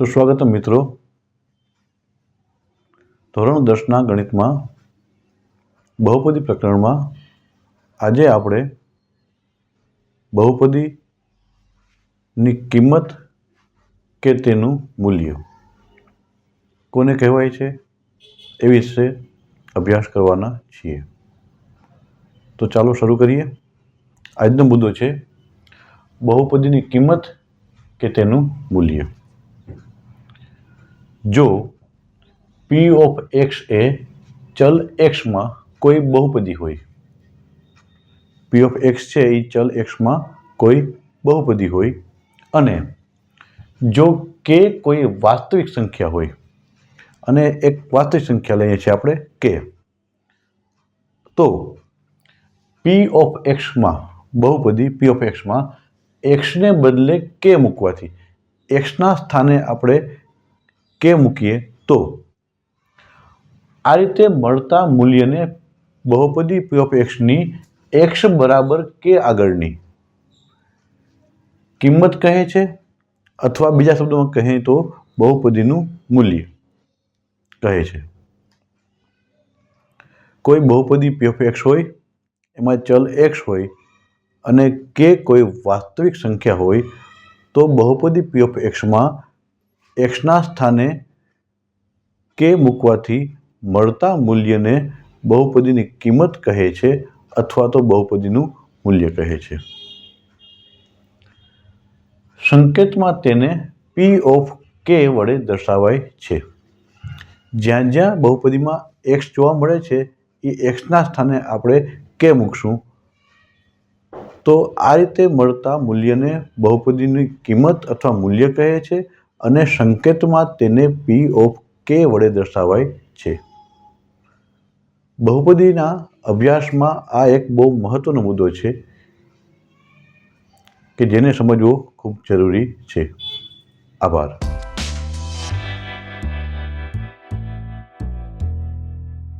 સુસ્વાગતમ મિત્રો. ધોરણ દસના ગણિતમાં બહુપદી પ્રકરણમાં આજે આપણે બહુપદીની કિંમત કે તેનું મૂલ્ય કોને કહેવાય છે એ વિશે અભ્યાસ કરવાના છીએ. તો ચાલો શરૂ કરીએ. આજનો મુદ્દો છે બહુપદીની કિંમત કે તેનું મૂલ્ય. જો પી ઓફ એક્સ એ ચલ એક્સમાં કોઈ બહુપદી હોય. પી ઓફ એક્સ છે એ ચલ એક્સમાં કોઈ બહુપદી હોય. અને જો કે કોઈ વાસ્તવિક સંખ્યા હોય, અને એક વાસ્તવિક સંખ્યા લઈએ છીએ આપણે કે તો પી ઓફ એક્સમાં બહુપદી પી ઓફ એક્સમાં એક્સને બદલે કે મૂકવાથી એક્સના સ્થાને આપણે કે મૂકીએ તો? આ રીતે મળતા મૂલ્યને બહુપદી પી ઓફ એક્સની એક્સ બરાબર કે આગળની? કિંમત કહે છે? અથવા બીજા શબ્દોમાં કહીએ તો બહુપદીનું મૂલ્ય કહે છે. કોઈ બહુપદી પી ઓફ એક્સ હોય, એમાં ચલ એક્સ હોય અને કે કોઈ વાસ્તવિક સંખ્યા હોય, તો બહુપદી પી ઓફ એક્સમાં એક્સના સ્થાને કે મૂકવાથી મળતા મૂલ્યને બહુપદીની કિંમત કહે છે અથવા તો બહુપદીનું મૂલ્ય કહે છે. સંકેતમાં તેને પી ઓફ કે વડે દર્શાવાય છે. જ્યાં જ્યાં બહુપદીમાં એક્સ જોવા મળે છે, એ એક્સના સ્થાને આપણે કે મૂકશું. તો આ રીતે મળતા મૂલ્યને બહુપદીની કિંમત અથવા મૂલ્ય કહે છે અને સંકેતમાં તેને પી ઓફ કે વડે દર્શાવાય છે. બહુપદીના અભ્યાસમાં આ એક બહુ મહત્વનો મુદ્દો છે કે જેને સમજવો ખૂબ જરૂરી છે. આભાર.